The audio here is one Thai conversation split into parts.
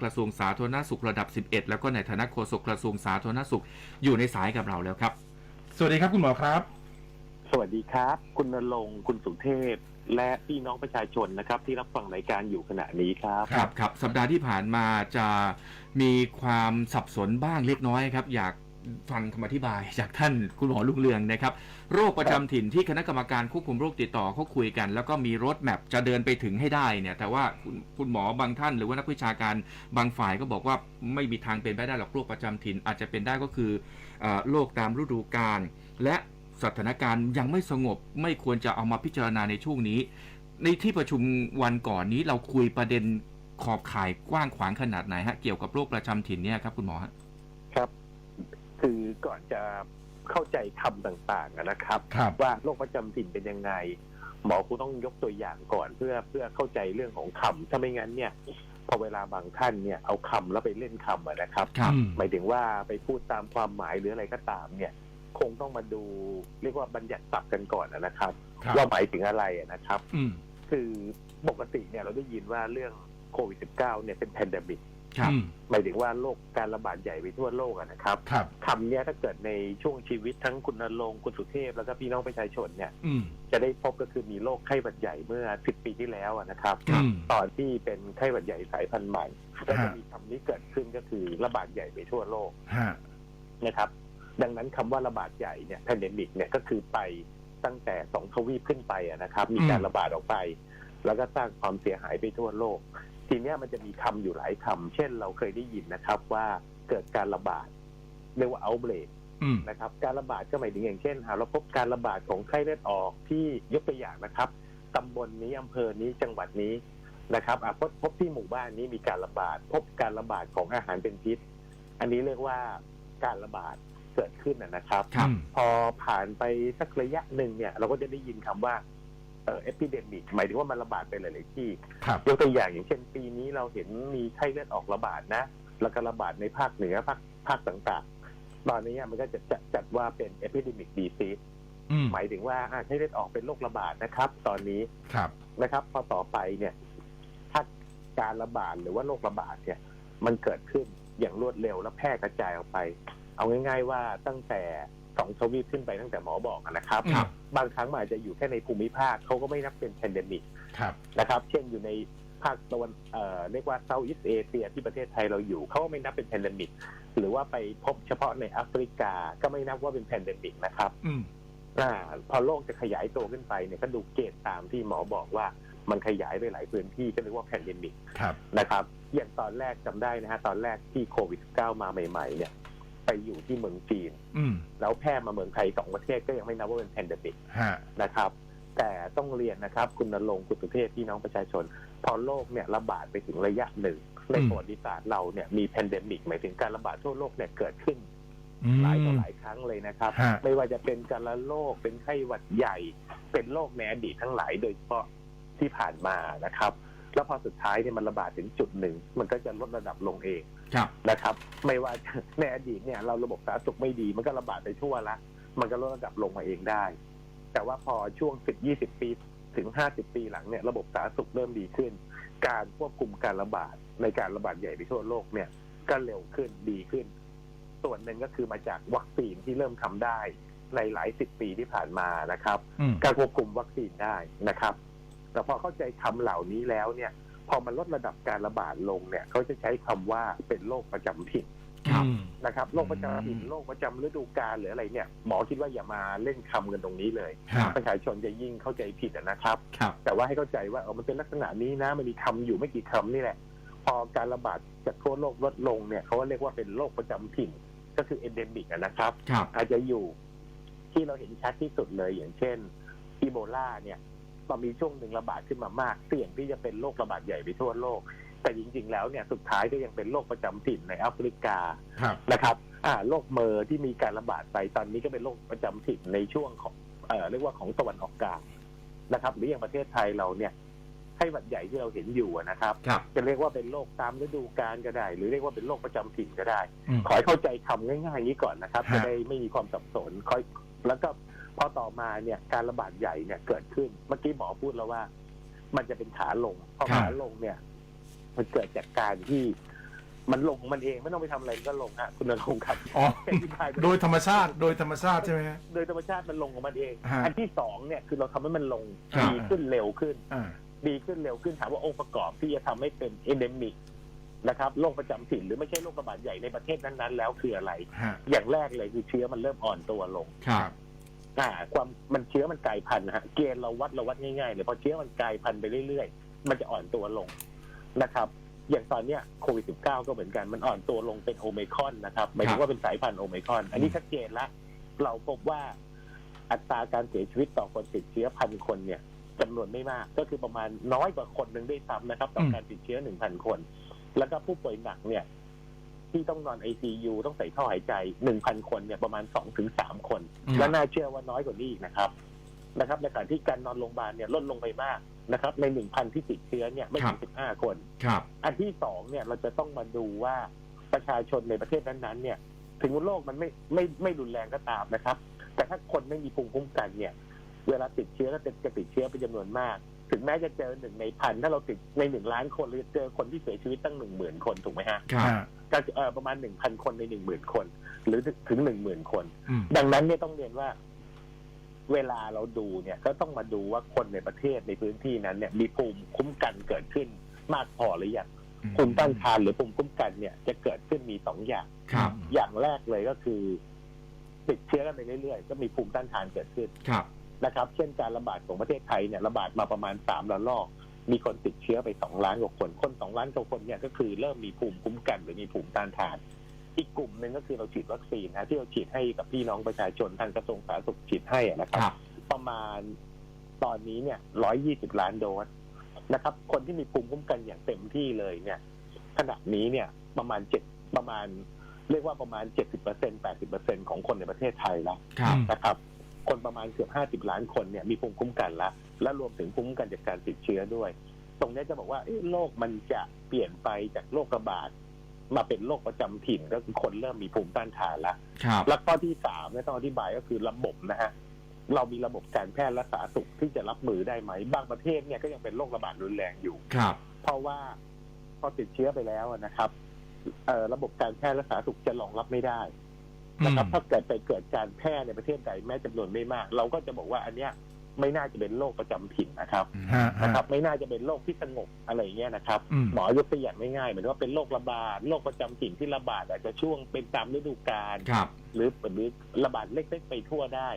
กระทรวงสาธารณสุขระดับ 11 แล้วก็ในฐานะโฆษกกระทรวงสาธารณสุขอยู่ในสายกับเราแล้วครับ สวัสดีครับคุณหมอครับ สวัสดีครับ คุณนรงค์คุณสุเทพ และพี่น้องประชาชนนะครับ ที่รับฟังรายการอยู่ขณะนี้ครับครับครับสัปดาห์ที่ผ่านมาจะมีความสับสนบ้างเล็กน้อยครับ อยาก ฟังคำอธิบายจากท่านคุณหมอลุงเรืองนะครับ โรคประจำถิ่นที่คณะกรรมการควบคุมโรคติดต่อเขาคุยกัน แล้วก็มีรถแมพจะเดินไปถึงให้ได้เนี่ย แต่ว่าคุณคุณหมอบางท่าน หรือว่านักวิชาการบางฝ่ายก็บอกว่าไม่มีทางเป็นไปได้หรอกโรคประจำถิ่นอาจจะเป็นได้ก็คือเอ่อโรคตามฤดูกาลและสถานการณ์ยังไม่สงบไม่ควรจะเอามาพิจารณาในช่วงนี้ ในที่ประชุมวันก่อนนี้เราคุยประเด็นขอบข่ายกว้างขวางขนาดไหนฮะเกี่ยวกับโรคประจำถิ่นเนี่ยครับคุณหมอฮะ ครับ คือก่อนจะเข้าใจคำต่างๆอะนะครับ ครับ ว่าโรคประจำถิ่นเป็นยังไง หมอคงต้องยกตัวอย่างก่อนเพื่อเพื่อเข้าใจเรื่องของคำถ้าไม่งั้นเนี่ยพอเวลาบางท่านเนี่ยเอาคำแล้วไปเล่นคำอะนะครับ ครับ อืม หมายถึงว่าไปพูดตามความหมายหรืออะไรก็ตามเนี่ย คงต้องมาดูเรียกว่าบัญญัติศัพท์กันก่อนอะนะครับ ครับ ว่าหมายถึงอะไรอะนะครับ อืม คือปกติเนี่ยเราได้ยินว่าเรื่องโควิด -19 เนี่ยเป็นแพนเดมิก ครับอืมหมายถึงว่าโรคการระบาดใหญ่ไปทั่วโลกอะนะครับครับคำเนี้ยถ้าเกิดในช่วงชีวิตทั้งคุณนรงค์คุณสุเทพแล้วก็พี่น้องประชาชนเนี่ยอืมจะได้พบก็คือมีโรคไข้หวัดใหญ่เมื่อ10ปีที่แล้วอะนะครับครับอืมตอนที่เป็นไข้หวัดใหญ่สายพันธุ์ใหม่ก็จะฮะมีคำนี้เกิดขึ้นก็คือระบาดใหญ่ไปทั่วโลกฮะนะครับ ดังนั้นคำว่าระบาดใหญ่เนี่ยแพนเดมิกเนี่ยก็คือไปตั้งแต่สองทวีปขึ้นไปอะนะครับ มีการระบาดออกไป แล้วก็สร้างความเสียหายไปทั่วโลก ทีเนี้ยมันจะมีคำอยู่หลายคำเช่นเราเคยได้ยินนะครับว่าเกิดการระบาดเรียกว่า outbreak อืมนะครับ การระบาดก็หมายถึงอย่างเช่นหากเราพบการระบาดของไข้เลือดออกที่ยกตัวอย่างนะครับตำบลนี้อำเภอนี้จังหวัดนี้นะครับอะพบพบที่หมู่บ้านนี้มีการระบาด พบการระบาดของอาหารเป็นพิษ อันนี้เรียกว่าการระบาดเกิดขึ้นนะนะครับครับ พอผ่านไปสักระยะหนึ่งเนี่ย เราก็จะได้ยินคำว่า เอ่อ epidemic หมายถึงว่ามันระบาดไปหลาย ๆ ที่ครับยกตัวอย่างอย่างเช่น ปีนี้เราเห็นมีไข้เลือดออกระบาดนะ แล้วก็ระบาดในภาคเหนือภาคภาคต่างๆ ตอนนี้มันก็จะจัดจัดว่าเป็น epidemic disease อืมหมายถึงว่าอะไข้เลือดออกเป็นโรคระบาดนะครับ ตอนนี้ครับนะครับ พอต่อไปเนี่ย ถ้าการระบาดหรือว่าโรคระบาดเนี่ย มันเกิดขึ้นอย่างรวดเร็วและแพร่กระจายออกไป เอาง่าย ๆ ว่าตั้งแต่ สองทวีปขึ้นไปตั้งแต่หมอบอกอะนะครับ ครับ บางครั้งมันอาจจะอยู่แค่ในภูมิภาคเขาก็ไม่นับเป็นแพนเดมิกครับ นะครับ เช่นอยู่ในภาคตะวันเอ่อเรียกว่าเซาท์อีสเอเชียที่ประเทศไทยเราอยู่เขาก็ไม่นับเป็นแพนเดมิกหรือว่าไปพบเฉพาะในแอฟริกาก็ไม่นับว่าเป็นแพนเดมิกนะครับอืม อ่าพอโลกจะขยายตัวขึ้นไปเนี่ยก็ดูเกณฑ์ตามที่หมอบอกว่ามันขยายไปหลายพื้นที่ก็เรียกว่าแพนเดมิก ครับ นะครับอย่างตอนแรกจำได้นะฮะตอนแรกที่โควิด -19 มาใหม่ๆเนี่ย ไปอยู่ที่เมืองจีน อืมแล้วแพร่มาเมืองไทยสองประเทศก็ยังไม่นับว่าเป็นแพนเดมิกฮะนะครับ แต่ต้องเรียนนะครับ คุณนรงค์คุณสุเทพพี่น้องประชาชน พอโลกเนี่ยระบาดไปถึงระยะหนึ่งในประวัติศาสตร์เราเนี่ยมีแพนเดมิกหมายถึงการระบาดทั่วโลกเนี่ยเกิดขึ้น อืม หลายต่อหลายครั้งเลยนะครับ ฮะ ไม่ว่าจะเป็นการละโรคเป็นไข้หวัดใหญ่ เป็นโรคในอดีตทั้งหลายโดยเฉพาะที่ผ่านมานะครับ แล้วพอสุดท้ายเนี่ยมันระบาดถึงจุดหนึ่ง มันก็จะลดระดับลงเองครับนะครับ ไม่ว่าในอดีตเนี่ยเราระบบสาธารณสุขไม่ดี มันก็ระบาดไปทั่วละ มันก็ลดระดับลงมาเองได้ แต่ว่าพอช่วง10 20ปีถึง50ปีหลังเนี่ยระบบสาธารณสุขเริ่มดีขึ้น การควบคุมการระบาดในการระบาดใหญ่ไปทั่วโลกเนี่ย ก็เร็วขึ้นดีขึ้น ส่วนหนึ่งก็คือมาจากวัคซีนที่เริ่มทำได้ในหลายสิบปีที่ผ่านมานะครับอืมการควบคุมวัคซีนได้นะครับ แต่พอเข้าใจคำเหล่านี้แล้วเนี่ย พอมันลดระดับการระบาดลงเนี่ยเขาจะใช้คำว่าเป็นโรคประจำถิ่นครับอืมนะครับโรคประจำถิ่นอืมโรคประจำฤดูกาลหรืออะไรเนี่ย หมอคิดว่าอย่ามาเล่นคำกันตรงนี้เลยฮะประชาชนจะยิ่งเข้าใจผิดอะนะครับ ครับ แต่ว่าให้เข้าใจว่าเออมันเป็นลักษณะนี้นะมันมีคำอยู่ไม่กี่คำนี่แหละ พอการระบาดจากทั่วโลกลดลงเนี่ยเขาก็เรียกว่าเป็นโรคประจำถิ่น ก็คือเอนเดมิกนะครับ ครับ อาจจะอยู่ที่เราเห็นชัดที่สุดเลยอย่างเช่นอีโบลาเนี่ย ตอนมีช่วงหนึ่งระบาดขึ้นมามาก เสี่ยงที่จะเป็นโรคระบาดใหญ่ไปทั่วโลก แต่จริง ๆ แล้วเนี่ยสุดท้ายก็ยังเป็นโรคประจำถิ่นในแอฟริกาครับนะครับ อ่าโรคเมอร์ที่มีการระบาดไปตอนนี้ก็เป็นโรคประจำถิ่นในช่วงของเอ่อเรียกว่าของตะวันออกกลางนะครับ หรืออย่างประเทศไทยเราเนี่ยไข้หวัดใหญ่ที่เราเห็นอยู่อะนะครับครับ จะเรียกว่าเป็นโรคตามฤดูกาลก็ได้ หรือเรียกว่าเป็นโรคประจำถิ่นก็ได้อืมขอให้เข้าใจคำง่ายๆอย่างนี้ก่อนนะครับฮะจะได้ไม่มีความสับสนค่อยแล้วก็ พอต่อมาเนี่ยการระบาดใหญ่เนี่ยเกิดขึ้น เมื่อกี้หมอพูดแล้วว่า มันจะเป็นขาลงพอครับขาลงเนี่ย มันเกิดจากการที่มันลงของมันเองไม่ต้องไปทำอะไรมันก็ลงฮะคุณนรงค์ครับอ๋ออธิบายไปโดยธรรมชาติโดยธรรมชาติใช่ไหมฮะโดยธรรมชาติมันลงของมันเองฮะอันที่สองเนี่ยคือเราทำให้มันลงครับดีขึ้นเร็วขึ้นอ่าดีขึ้นเร็วขึ้นถามว่าองค์ประกอบที่จะทำให้เป็นเอเดมิกนะครับโรคประจำถิ่นหรือไม่ใช่โรคระบาดใหญ่ในประเทศนั้นๆ แล้วคืออะไรฮะอย่างแรกเลยคือเชื้อมันเริ่มอ่อนตัวลงครับ อ่าความมันเชื้อมันกลายพันธุ์นะฮะเกณฑ์เราวัดเราวัดง่ายๆเลยพอเชื้อมันกลายพันธุ์ไปเรื่อยๆ มันจะอ่อนตัวลงนะครับ อย่างตอนเนี้ยโควิด -19 ก็เหมือนกันมันอ่อนตัวลงเป็นโอเมครอนนะครับหมายถึงว่าเป็นสายพันธุ์โอเมครอน อันนี้ชัดเจนละเราพบว่าอัตราการเสียชีวิตต่อคนติดเชื้อพันคนเนี่ยจำนวนไม่มาก ก็คือประมาณน้อยกว่าคนหนึ่งด้วยซ้ำนะครับ ต่อการติดเชื้อหนึ่งพันคน แล้วก็ผู้ป่วยหนักเนี่ย ที่ต้องนอน ICU ต้องใส่ท่อหายใจหนึ่งพันคนเนี่ยประมาณสองถึงสามคนอืมและน่าเชื่อว่าน้อยกว่านี้อีกนะครับนะครับในขณะที่การนอนโรงพยาบาลเนี่ยลดลงไปมากนะครับ ในหนึ่งพันที่ติดเชื้อเนี่ยไม่ถึงสิบห้าคน ครับ อันที่สองเนี่ยเราจะต้องมาดูว่าประชาชนในประเทศนั้นๆเนี่ย ถึงโรคมันไม่ไม่ไม่รุนแรงก็ตามนะครับ แต่ถ้าคนไม่มีภูมิคุ้มกันเนี่ย เวลาติดเชื้อก็จะจะติดเชื้อเป็นจำนวนมาก ถึงแม้จะเจอหนึ่งในพันถ้าเราติดในหนึ่งล้านคนเราจะเจอคนที่เสียชีวิตตั้งหนึ่งหมื่นคนถูกไหมฮะครับฮะก็เออประมาณหนึ่งพันคนในหนึ่งหมื่นคน หรือถึงหนึ่งหมื่นคน อืม ดังนั้นเนี่ยต้องเรียนว่า เวลาเราดูเนี่ย ก็ต้องมาดูว่าคนในประเทศในพื้นที่นั้นเนี่ย มีภูมิคุ้มกันเกิดขึ้นมากพอหรือยังภูมิต้านทานหรือภูมิคุ้มกันเนี่ย จะเกิดขึ้นมีสองอย่าง ครับ อย่างแรกเลยก็คือ ติดเชื้อกันไปเรื่อยๆ ก็มีภูมิต้านทานเกิดขึ้น ครับ นะครับ เช่นการระบาดของประเทศไทยเนี่ยระบาดมาประมาณสามระลอก มีคนติดเชื้อไปสองล้านกว่าคน คนสองล้านกว่าคนเนี่ยก็คือเริ่มมีภูมิคุ้มกันหรือมีภูมิต้านทาน อีกกลุ่มหนึ่งก็คือเราฉีดวัคซีนนะที่เราฉีดให้กับพี่น้องประชาชนทางกระทรวงสาธารณสุขฉีดให้อะนะคครับรับ ประมาณตอนนี้เนี่ยร้อยยี่สิบล้านโดสนะครับ คนที่มีภูมิคุ้มกันอย่างเต็มที่เลยเนี่ยขณะนี้เนี่ยประมาณเจ็ดประมาณเรียกว่าประมาณเจ็ดสิบเปอร์เซ็นแปดสิบเปอร์เซ็นของคนในประเทศไทยแล้วครับนะครับ คนประมาณเกือบห้าสิบล้านคนเนี่ยมีภูมิคุ้มกันแล้วและรวมถึงภูมิคุ้มกันจากการติดเชื้อด้วย ตรงเนี้ยจะบอกว่าเอ๊ะโรคมันจะเปลี่ยนไปจากโรคระบาดมาเป็นโรคประจำถิ่นก็คือคนเริ่มมีภูมิต้านทานแล้วครับแล้วข้อที่สามเนี่ยต้องอธิบายก็คือระบบนะฮะเรามีระบบการแพทย์และสาธารณสุขที่จะรับมือได้ไหม บางประเทศเนี่ยก็ยังเป็นโรคระบาดรุนแรงอยู่ครับ เพราะว่าพอติดเชื้อไปแล้วนะครับเอ่อระบบการแพทย์และสาธารณสุขจะรองรับไม่ได้ นะครับ ถ้าเกิดไปเกิดการแพร่ในประเทศใดแม้จำนวนไม่มาก เราก็จะบอกว่าอันเนี้ยไม่น่าจะเป็นโรคประจำถิ่นนะครับฮะนะฮะครับ ไม่น่าจะเป็นโรคที่สงบอะไรอย่างเงี้ยนะครับอืมหมอยกตัวอย่างง่ายๆเหมือนว่าเป็นโรคระบาดโรคประจำถิ่นที่ระบาดอาจจะช่วงเป็นตามฤดูกาลครับหรือหรือระบาดเล็กๆไปทั่วได้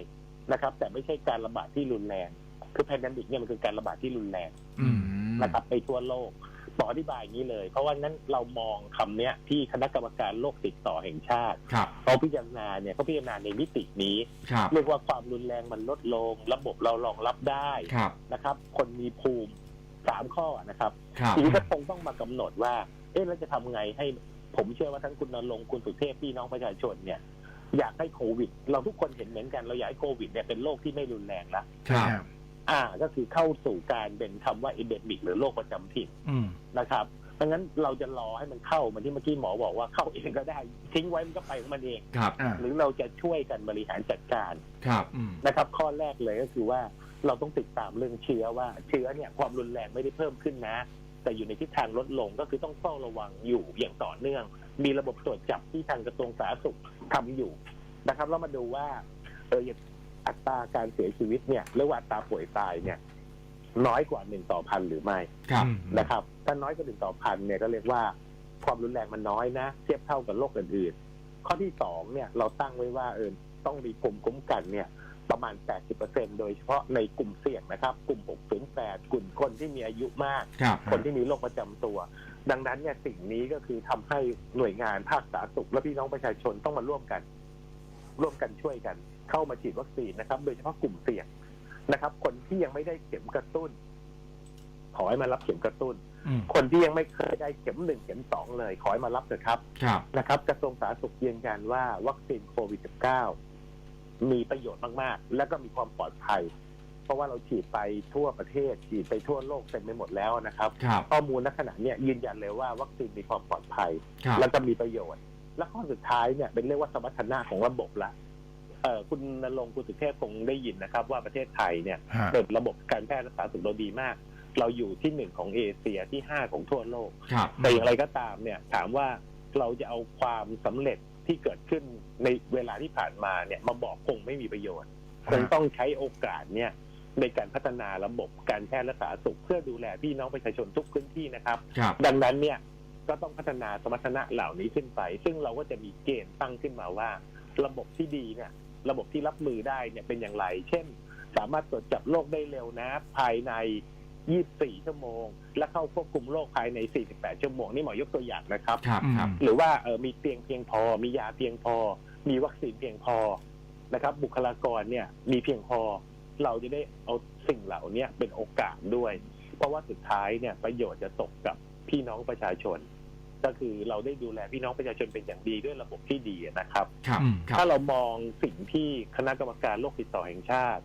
นะครับ แต่ไม่ใช่การระบาดที่รุนแรง คือแพนดมิกเนี่ยมันคือการระบาดที่รุนแรงอืมนะครับไปทั่วโลก ขออธิบายอย่างนี้เลย เพราะว่านั้นเรามองคำเนี้ยที่คณะกรรมการโรคติดต่อแห่งชาติครับ เขาพิจารณาเนี่ยเขาพิจารณาในมิตินี้ ครับ เรียกว่าความรุนแรงมันลดลง ระบบเรารองรับได้ครับ นะครับ คนมีภูมิสามข้อนะครับครับ ทีนี้ก็คงต้องมากำหนดว่า เอ๊ะเราจะทำไงให้ผมเชื่อว่าทั้งคุณนรงค์คุณสุเทพพี่น้องประชาชนเนี่ย อยากให้โควิด เราทุกคนเห็นเหมือนกันเราอยากให้โควิดเนี่ยเป็นโรคที่ไม่รุนแรงละ ครับ อ่าก็คือเข้าสู่การเป็นคำว่าเอเดมิกหรือโรคประจำถิ่นอืมนะครับเพราะงั้นเราจะรอให้มันเข้าเหมือนที่เมื่อกี้หมอบอกว่าเข้าเองก็ได้ ทิ้งไว้มันก็ไปของมันเองครับอ่าหรือเราจะช่วยกันบริหารจัดการครับอืมนะครับ ข้อแรกเลยก็คือว่าเราต้องติดตามเรื่องเชื้อว่าเชื้อเนี่ยความรุนแรงไม่ได้เพิ่มขึ้นนะ แต่อยู่ในทิศทางลดลงก็คือต้องเฝ้าระวังอยู่อย่างต่อเนื่อง มีระบบตรวจจับที่ทางกระทรวงสาธารณสุขทำอยู่นะครับแล้วมาดูว่าเออ อย่างอัตราการเสียชีวิตเนี่ยหรือว่าอัตราป่วยตายเนี่ย น้อยกว่าหนึ่งต่อพันหรือไม่ครับนะครับ ถ้าน้อยกว่าหนึ่งต่อพันเนี่ยก็เรียกว่าความรุนแรงมันน้อยนะ เทียบเท่ากับโรคอื่นๆข้อที่สองเนี่ยเราตั้งไว้ว่าเออต้องมีภูมิคุ้มกันเนี่ย ประมาณ 80%โดยเฉพาะในกลุ่มเสี่ยงนะครับ กลุ่ม6-8กลุ่มคนที่มีอายุมากครับคนที่มีโรคประจำตัว ดังนั้นเนี่ยสิ่งนี้ก็คือทำให้หน่วยงานภาคสาธารณสุขและพี่น้องประชาชนต้องมาร่วมกัน ร่วมกันช่วยกันเข้ามาฉีดวัคซีนนะครับ โดยเฉพาะกลุ่มเสี่ยงนะครับ คนที่ยังไม่ได้เข็มกระตุ้น ขอให้มารับเข็มกระตุ้นอืมคนที่ยังไม่เคยได้เข็มหนึ่งเข็มสองเลย ขอให้มารับเถอะครับครับนะครับ กระทรวงสาธารณสุขยืนยันว่าวัคซีนโควิด -19 มีประโยชน์มากๆ และก็มีความปลอดภัย เพราะว่าเราฉีดไปทั่วประเทศ ฉีดไปทั่วโลกเต็มไปหมดแล้วนะครับครับข้อมูลณขณะเนี้ยยืนยันเลยว่าวัคซีนมีความปลอดภัยครับแล้วก็มีประโยชน์ และข้อสุดท้ายเนี่ยเป็นเรียกว่าสมรรถนะของระบบละเออคุณนรงค์คุณสุเทพคงได้ยินนะครับ ว่าประเทศไทยเนี่ยฮะ เปิดระบบการแพทย์และสาธารณสุขเราดีมาก เราอยู่ที่หนึ่งของเอเชียที่ห้าของทั่วโลก ครับ แต่อย่างไรก็ตามเนี่ยถามว่าเราจะเอาความสำเร็จที่เกิดขึ้นในเวลาที่ผ่านมาเนี่ยมาบอกคงไม่มีประโยชน์ฮะคงต้องใช้โอกาสเนี่ยในการพัฒนาระบบการแพทย์และสาธารณสุขเพื่อดูแลพี่น้องประชาชนทุกพื้นที่นะครับ ครับ ดังนั้นเนี่ย ก็ต้องพัฒนาสมรรถนะเหล่านี้ขึ้นไป ซึ่งเราก็จะมีเกณฑ์ตั้งขึ้นมาว่า ระบบที่ดีเนี่ยระบบที่รับมือได้เนี่ยเป็นอย่างไร เช่น สามารถตรวจจับโรคได้เร็วนะ ภายใน 24 ชั่วโมง และเข้าควบคุมโรคภายใน 48 ชั่วโมง นี่หมอยกตัวอย่างนะครับ ครับครับ หรือว่าเออมีเตียงเพียงพอ มียาเพียงพอ มีวัคซีนเพียงพอนะครับ บุคลากรเนี่ยมีเพียงพอ เราจะได้เอาสิ่งเหล่าเนี้เป็นโอกาสด้วย เพราะว่าสุดท้ายเนี่ยประโยชน์จะตกกับ พี่น้องประชาชน ก็คือเราได้ดูแลพี่น้องประชาชนเป็นอย่างดีด้วยระบบที่ดีนะครับ ครับอืมครับ ถ้าเรามองสิ่งที่คณะกรรมการโรคติดต่อแห่งชาติ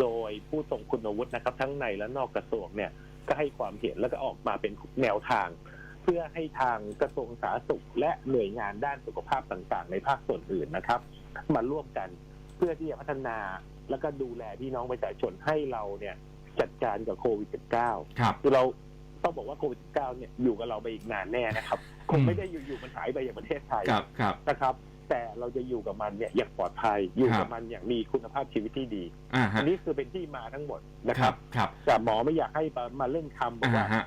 โดยผู้ทรงคุณวุฒินะครับ ทั้งในและนอกกระทรวงเนี่ยก็ให้ความเห็นแล้วก็ออกมาเป็นแนวทาง เพื่อให้ทางกระทรวงสาธารณสุข และหน่วยงานด้านสุขภาพต่างๆ ในภาคส่วนอื่นนะครับ มาร่วมกันเพื่อที่จะพัฒนาแล้วก็ดูแลพี่น้องประชาชนให้เราเนี่ยจัดการกับโควิด -19 ครับคือเรา ต้องบอกว่าโควิด -19 เนี่ยอยู่กับเราไปอีกนานแน่นะครับ คงไม่ได้อยู่ๆมันหายไปอย่างประเทศไทยครับครับนะครับแต่เราจะอยู่กับมันเนี่ยอย่างปลอดภัยอยู่ครักับบมันอย่างมีคุณภาพชีวิตที่ดีอ่าอัฮะนนี้คือเป็นที่มาทั้งหมดนะคครัรับบครับแต่หมอไม่อยากให้มามาเล่นคำบอกอ่าว่าฮะ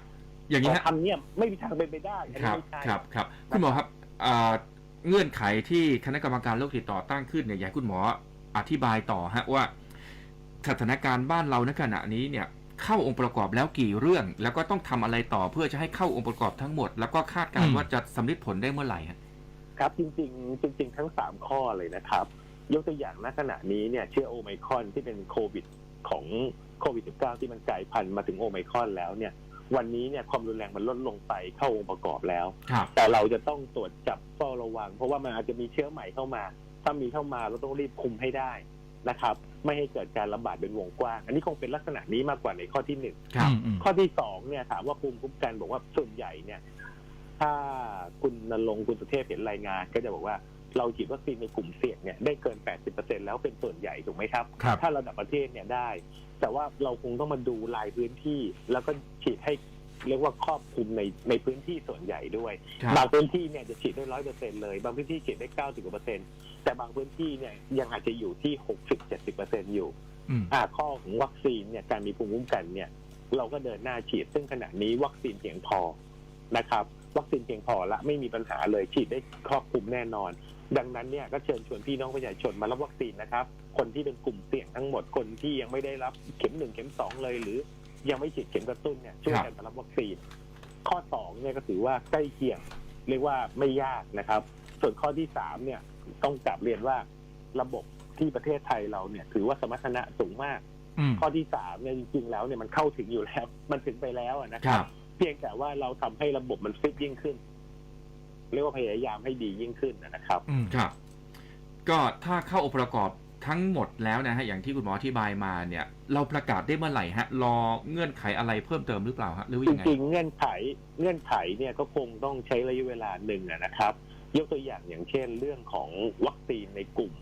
อย่างนี้ฮะคำเนี่ยไม่มีทางเป็นไปได้อันคนี้รับไม่ใช่ครับครับคุณหมอครับอ่าเงื่อนไขที่คณะกรรมการโรคติดต่อตั้งขึ้นเนี่ยอยากให้คุณหมออธิบายต่อฮะว่าสถานการณ์บ้านเราในขณะนี้เนี่ย เข้าองค์ประกอบแล้วกี่เรื่อง แล้วก็ต้องทำอะไรต่อเพื่อจะให้เข้าองค์ประกอบทั้งหมด แล้วก็คาดการอืณ์มว่าจะสำเร็จผลได้เมื่อไหร่ฮะครับจริงๆ จริง ๆ ทั้งสามข้อเลยนะครับ ยกตัวอย่างณขณะนี้เนี่ยเชื้อโอไมครอนที่เป็นโควิดของโควิด -19 ที่มันกลายพันธุ์มาถึงโอไมครอนแล้วเนี่ย วันนี้เนี่ยความรุนแรงมันลดลงไปเข้าองค์ประกอบแล้วครับแต่เราจะต้องตรวจจับเฝ้าระวัง เพราะว่ามันอาจจะมีเชื้อใหม่เข้ามา ถ้ามีเข้ามาเราต้องรีบคุมให้ได้นะครับ ไม่ให้เกิดการระบาดเป็นวงกว้าง อันนี้คงเป็นลักษณะนี้มากกว่าในข้อที่หนึ่งครับอืมอืมข้อที่สองเนี่ยถามว่าภูมิคุ้มกันบอกว่าส่วนใหญ่เนี่ย ถ้าคุณนรงค์คุณสุเทพเห็นรายงาน ก็จะบอกว่าเราฉีดวัคซีนในกลุ่มเสี่ยงเนี่ยได้เกิน 80%แล้วเป็นส่วนใหญ่ถูกไหมครับครับ ถ้าระดับประเทศเนี่ยได้ แต่ว่าเราคงต้องมาดูรายพื้นที่ แล้วก็ฉีดให้เรียกว่าครอบคลุมในในพื้นที่ส่วนใหญ่ด้วยครับบางพื้นที่เนี่ยจะฉีดได้ร้อยเปอร์เซ็นเลย บางพื้นที่ฉีดได้เก้าสิบกว่าเปอร์เซ็นต์ แต่บางพื้นที่เนี่ยยังอาจจะอยู่ที่หกสิบเจ็ดสิบเปอร์เซ็นอยู่อืมอ่าข้อของวัคซีนเนี่ยการมีภูมิคุ้มกันเนี่ย เราก็เดินหน้าฉีด ซึ่งขณะนี้วัคซีนเพียงพอนะครับ วัคซีนเพียงพอละไม่มีปัญหาเลยฉีดได้ครอบคลุมแน่นอน ดังนั้นเนี่ยก็เชิญชวนพี่น้องประชาชนมารับวัคซีนนะครับ คนที่เป็นกลุ่มเสี่ยงทั้งหมดคนที่ยังไม่ได้รับเข็มหนึ่งเข็มสองเลยหรือ ยังไม่ฉีดเข็มกระตุ้นเนี่ยช่วยกันมารับวัคซีน ข้อสองเนี่ยก็ถือว่าใกล้เคียง เรียกว่าไม่ยากนะครับ ส่วนข้อที่สามเนี่ย ต้องกลับเรียนว่าระบบที่ประเทศไทยเราเนี่ย ถือว่าสมรรถนะสูงมาก อืม ข้อที่สามเนี่ยจริงๆแล้วเนี่ยมันเข้าถึงอยู่แล้ว มันถึงไปแล้วอะนะคครัรับ บ เพียงแต่ว่าเราทำให้ระบบมันฟิตยิ่งขึ้น เรียกว่าพยายามให้ดียิ่งขึ้นนะครับ อืม ครับ ก็ถ้าเข้าองค์ประกอบทั้งหมดแล้วนะฮะ อย่างที่คุณหมออธิบายมาเนี่ย เราประกาศได้เมื่อไหร่ฮะ รอเงื่อนไขอะไรเพิ่มเติมหรือเปล่าฮะ หรือว่าจยังไง ริงๆ เงื่อนไขเงื่อนไขเนี่ยก็คงต้องใช้ระยะเวลาหนึ่งอะนะครับ ยกตัวอย่างอย่างเช่นเรื่องของวัคซีนในกลุ่ม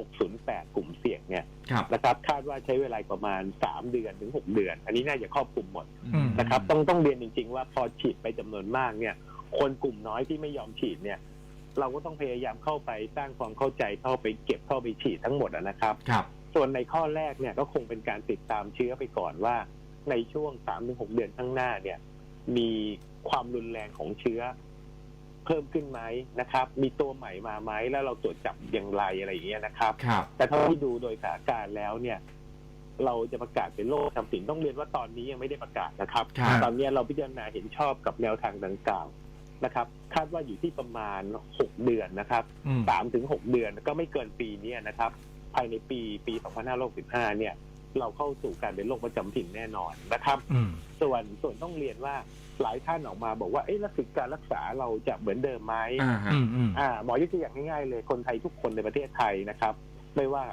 608 กลุ่มเสี่ยงเนี่ยครับนะครับ คาดว่าใช้เวลาประมาณ 3 เดือนถึง 6 เดือน อันนี้น่าจะครอบคลุมหมดอืมนะครับ ต้องต้องเรียนจริง ๆ ว่าพอฉีดไปจำนวนมากเนี่ย คนกลุ่มน้อยที่ไม่ยอมฉีดเนี่ย เราก็ต้องพยายามเข้าไปสร้างความเข้าใจเข้าไปเก็บเข้าไปฉีดทั้งหมดอะนะครับครับ ส่วนในข้อแรกเนี่ยก็คงเป็นการติดตามเชื้อไปก่อนว่า ในช่วง3าถึงหเดือนข้างหน้าเนี่ย มีความรุนแรงของเชื้อ เพิ่มขึ้นไหมนะครับ มีตัวใหม่มาไหมแล้วเราตรวจจับอย่างไรอะไรอย่างเงี้ยนะครับ ครับ แต่เท่าที่ดูโดยสถานการณ์แล้วเนี่ย เราจะประกาศเป็นโรคทำสินต้องเรียนว่าตอนนี้ยังไม่ได้ประกาศนะครับ ครับ ตอนนี้เราพิจารณาเห็นชอบกับแนวทางดังกล่าวนะครับ คาดว่าอยู่ที่ประมาณหกเดือนนะครับอืม สามถึงหกเดือนก็ไม่เกินปีเนี้ยนะครับ ภายในปีปี 2565 เนี่ย เราเข้าสู่การเป็นโรคประจำถิ่นแน่นอนนะครับอืมส่วนส่วนต้องเรียนว่าหลายท่านออกมาบอกว่าเอ๊ะแล้วสิทธิการรักษาเราจะเหมือนเดิมไหมอ่าฮะอืมอืมอ่าหมอยกตัวอย่างง่ายๆเลยคนไทยทุกคนในประเทศไทยนะครับ ไม่ว่า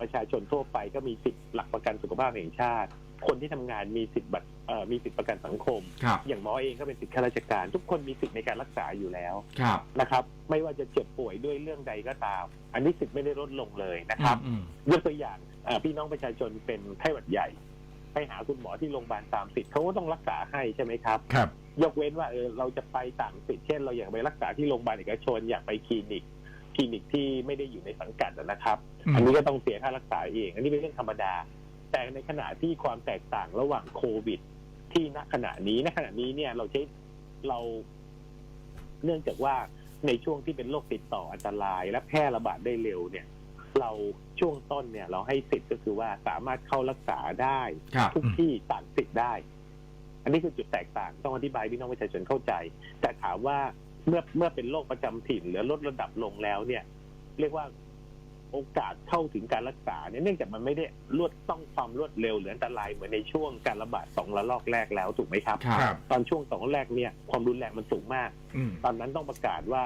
ประชาชนทั่วไปก็มีสิทธิหลักประกันสุขภาพแห่งชาติ คนที่ทำงานมีสิทธิบัตรเอ่อมีสิทธิประกันสังคมครับอย่างหมอเองก็เป็นสิทธิข้าราชการ ทุกคนมีสิทธิในการรักษาอยู่แล้วครับนะครับ ไม่ว่าจะเจ็บป่วยด้วยเรื่องใดก็ตาม อันนี้สิทธิไม่ได้ลดลงเลยนะครับอืมยกตัวอย่างเอ่อพี่น้องประชาชนเป็นไข้หวัดใหญ่ ไปหาคุณหมอที่โรงพยาบาลตามสิทธิ์เขาก็ต้องรักษาให้ใช่ไหมครับครับ ยกเว้นว่าเออเราจะไปต่างสิทธิ์เช่น เราอยากไปรักษาที่โรงพยาบาลเอกชนอยากไปคลินิกคลินิกที่ไม่ได้อยู่ในสังกัดนะครับอืมอันนี้ก็ต้องเสียค่ารักษาเอง อันนี้เป็นเรื่องธรรมดา แต่ในขณะที่ความแตกต่างระหว่างโควิด ที่ณขณะนี้ณขณะนี้เนี่ยเราใช้เรา เนื่องจากว่าในช่วงที่เป็นโรคติดต่ออันตราย และแพร่ระบาดได้เร็วเนี่ย เราช่วงต้นเนี่ย เราให้สิทธิ์ก็คือว่าสามารถเข้ารักษาได้ครับทุกที่ต่างสิทธิ์ได้ อันนี้คือจุดแตกต่างต้องอธิบายพี่น้องประชาชนเข้าใจ แต่ถามว่าเมื่อเมื่อเป็นโรคประจำถิ่นหรือลดระดับลงแล้วเนี่ย เรียกว่า โอกาสเข้าถึงการรักษาเนี่ยเนื่องจากมันไม่ได้รวดต้องความรวดเร็วหรืออันตรายเหมือนในช่วงการระบาดสองระลอกแรกแล้วถูกไหมครับ ครับตอนช่วงสองระลอกแรกเนี่ยความรุนแรงมันสูงมาก อืมตอนนั้นต้องประกาศว่า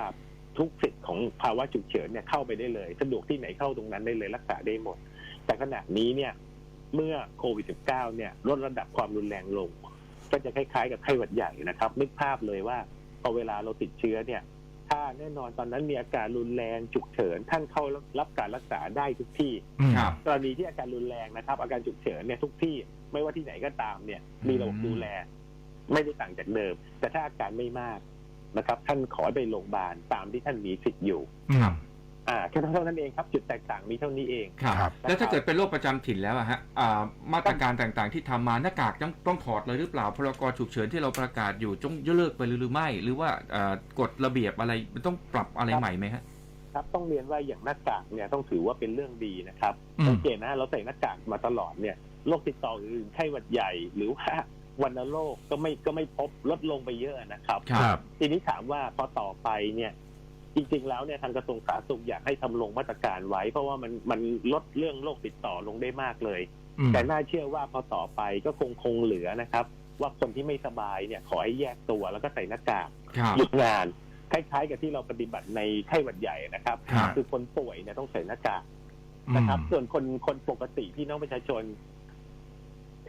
ทุกสิทธิ์ของภาวะฉุกเฉินเนี่ยเข้าไปได้เลยสะดวกที่ไหนเข้าตรงนั้นได้เลยรักษาได้หมด แต่ขณะนี้เนี่ยเมื่อโควิด -19 เนี่ยลดระดับความรุนแรงลง ก็จะคล้ายๆกับไข้หวัดใหญ่นะครับนึกภาพเลยว่าพอเวลาเราติดเชื้อเนี่ย ถ้าแน่นอนตอนนั้นมีอาการรุนแรงฉุกเฉิน ท่านเข้ารับการรักษาได้ทุกที่อืมครับ กรณีที่อาการรุนแรงนะครับ อาการฉุกเฉินเนี่ยทุกที่ไม่ว่าที่ไหนก็ตามเนี่ย มีระบบดูแล ไม่ได้ต่างจากเดิม แต่ถ้าอาการไม่มากนะครับ ท่านขอไปโรงพยาบาลตามที่ท่านมีสิทธิ์อยู่ครับ อ่าแค่เท่านั้นเองครับจุดแตกต่างมีเท่านี้เองครับครับ แล้วถ้าเกิดเป็นโรคประจำถิ่นแล้วอะฮะอ่ามาตรการต่างๆที่ทำมาหน้ากากต้องต้องถอดเลยหรือเปล่าพรกฉุกเฉินที่เราประกาศอยู่จงยกเลิกไปหรือไม่ หรือว่าอ่ากฎระเบียบอะไรมันต้องปรับอะไรครับใหม่ไหมฮะ ครับต้องเรียนว่าอย่างหน้ากากเนี่ยต้องถือว่าเป็นเรื่องดีนะครับอืม สังเกตนะเราใส่หน้ากากมาตลอดเนี่ยโรคติดต่ออื่นไข้หวัดใหญ่หรือว่าวัณโรคก็ไม่ก็ไม่พบลดลงไปเยอะนะครับ ครับ ทีนี้ถามว่าพอต่อไปเนี่ย จริงๆแล้วเนี่ยทางกระทรวงสาธารณสุขอยากให้ทำลงมาตรการไว้ เพราะว่ามันมันลดเรื่องโรคติดต่อลงได้มากเลยอืมแต่น่าเชื่อว่าพอต่อไปก็คงคงเหลือนะครับ ว่าคนที่ไม่สบายเนี่ยขอให้แยกตัวแล้วก็ใส่หน้ากากครับหยุดงานคล้ายๆกับที่เราปฏิบัติในไข้หวัดใหญ่นะครับครับ คือคนป่วยเนี่ยต้องใส่หน้ากากนะครับ ส่วนคนคนปกติพี่น้องประชาชน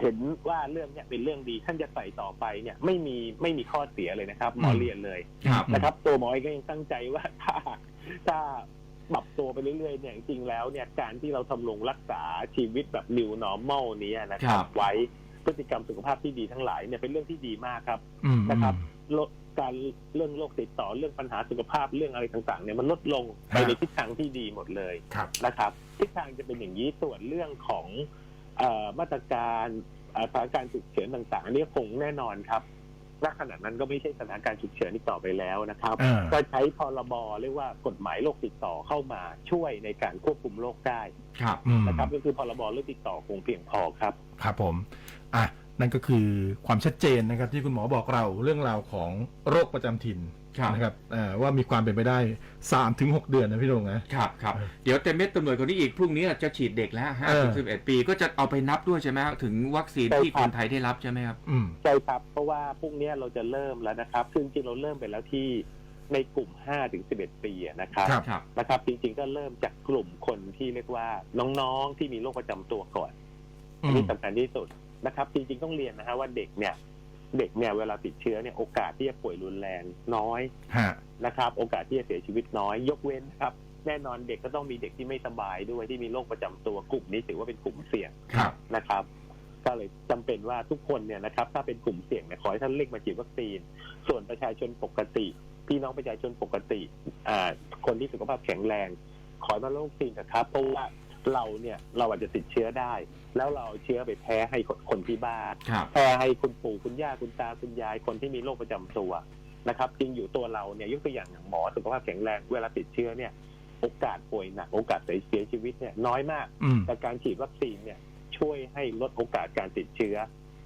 เห็นว่าเรื่องเนี้ยเป็นเรื่องดีท่านจะใส่ต่อไปเนี่ยไม่มีไม่มีข้อเสียเลยนะครับ หมออืมเรียนเลยครับ นะครับ ตัวหมอเองก็ยังตั้งใจว่าถ้าถ้าปรับตัวไปเรื่อยๆเนี่ยจริงๆแล้วเนี่ยการที่เราทำลงรักษาชีวิตแบบ new normal นี้นะคครัรับบไว้พฤติกรรมสุขภาพที่ดีทั้งหลายเนี่ยเป็นเรื่องที่ดีมากครับอืมนะครับลดการเรื่องโรคติดต่อเรื่องปัญหาสุขภาพเรื่องอะไรต่างๆเนี่ยมันลดลงไปในทิศทางที่ดีหมดเลยครับนะครับ ทิศทางจะเป็นอย่างนี้ส่วนเรื่องของเออ มาตรการเอ่อสถานการณ์ฉุกเฉินต่างๆอันนี้คงแน่นอนครับณขณะนั้นก็ไม่ใช่สถานการณ์ฉุกเฉินอีกต่อไปแล้วนะครับอ่าก็ใช้พรบเรียกว่ากฎหมายโรคติดต่อเข้ามาช่วยในการควบคุมโรคได้ครับอืมนะครับก็คือพรบโรคติดต่อคงเพียงพอครับ ครับผมอะนั่นก็คือความชัดเจนนะครับ ที่คุณหมอบอกเราเรื่องราวของโรคประจำถิ่นครับ นะครับอ่าว่ามีความเป็นไปได้3ถึง6เดือนนะพี่โรงนะครับครับเออเดี๋ยวเต็มเม็ดเต็มหน่วยคนนี้อีกพรุ่งนี้จะฉีดเด็กแล้วห้าเอถึองสิบเอ็ดปีก็จะเอาไปนับด้วยใช่ไหมฮะถึงวัคซีนใช่ที่ครับคนไทยได้รับใช่ไหมครับอืมใช่ครับเพราะว่าพรุ่งนี้เราจะเริ่มแล้วนะครับ ซึ่งจริงๆเราเริ่มไปแล้วที่ในกลุ่ม 5 ถึง 11 ปีอะนะครับครับครับนะครับ จริง ๆ ก็เริ่มจากกลุ่มคนที่เรียกว่าน้องๆ ที่มีโรคประจำตัวก่อนอือันมนี้สำคัญที่สุดนะครับ จริง ๆ ต้องเรียนนะฮะว่าเด็กเนี่ย เด็กเนี่ยเวลาติดเชื้อเนี่ยโอกาสที่จะป่วยรุนแรงน้อยฮะนะครับ โอกาสที่จะเสียชีวิตน้อย ยกเว้นครับ แน่นอนเด็กก็ต้องมีเด็กที่ไม่สบายด้วยที่มีโรคประจำตัวกลุ่มนี้ถือว่าเป็นกลุ่มเสี่ยงครับนะครับ ก็เลยจำเป็นว่าทุกคนเนี่ยนะครับ ถ้าเป็นกลุ่มเสี่ยงเนี่ยขอให้ท่านเร่งมาฉีดวัคซีน ส่วนประชาชนปกติ พี่น้องประชาชนปกติอ่าคนที่สุขภาพแข็งแรง ขอให้มารับวัคซีนนะครับเพราะว่าเราเนี่ยเราอาจจะติดเชื้อได้ แล้วเราเอาเชื้อไปแพ้ให้คนคนที่บ้านครับ แพ้ให้คุณปู่คุณย่าคุณตาคุณยายคนที่มีโรคประจำตัวนะครับจริงอยู่ตัวเราเนี่ยยกตัวอย่างอย่างหมอสุขภาพแข็งแรงเวลาติดเชื้อเนี่ยโอกาสป่วยหนักโอกาสเสียชีวิตเนี่ยน้อยมาก อืม แต่การฉีดวัคซีนเนี่ยช่วยให้ลดโอกาสการติดเชื้อ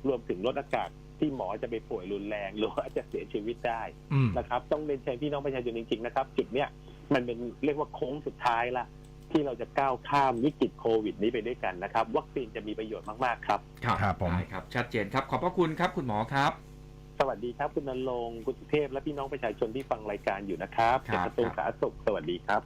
รวมถึงลดโอกาสที่หมอจะไปป่วยรุนแรง หรือว่าจะเสียชีวิตได้อืม นะครับ ต้องเรียนเชิญพี่น้องประชาชนจริงๆนะครับ จุดเนี้ยมันเป็นเรียกว่าโค้งสุดท้ายละ ที่เราจะก้าวข้ามวิกฤตโควิดนี้ไปด้วยกันนะครับ วัคซีนจะมีประโยชน์มากๆครับครับ ครับผม ได้ครับ ชัดเจนครับ ขอบพระคุณครับ คุณหมอครับ สวัสดีครับ คุณนรงค์คุณสุเทพและพี่น้องประชาชนที่ฟังรายการอยู่นะครับครับจากกระทรวงสาธารณสุขสวัสดีครับ